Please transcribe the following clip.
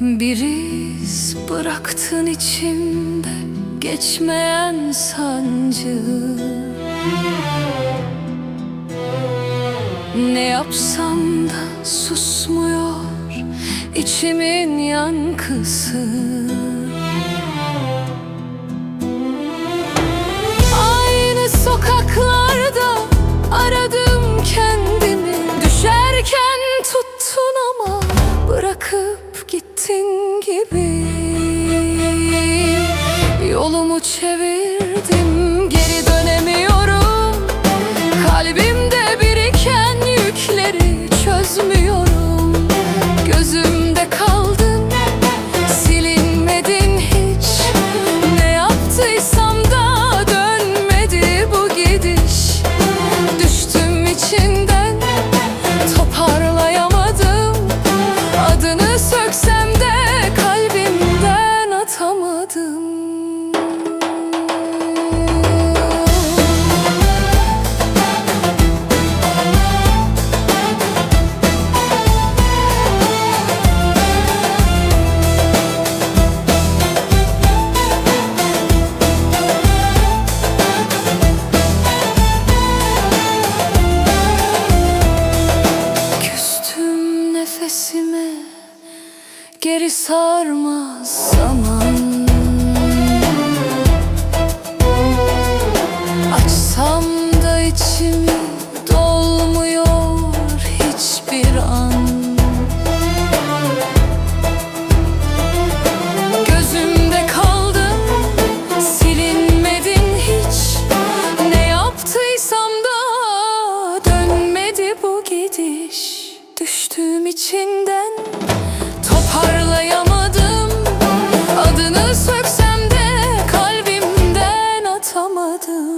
Bir iz bıraktın içimde geçmeyen sancı. Ne yapsam da susmuyor içimin yankısı Yolumu çevirdim Geri sarmaz zaman. Açsam da içimi dolmuyor hiçbir an. Gözümde kaldın silinmedin hiç. Ne yaptıysam da dönmedi bu gidiş. Düştüğüm içinden 가도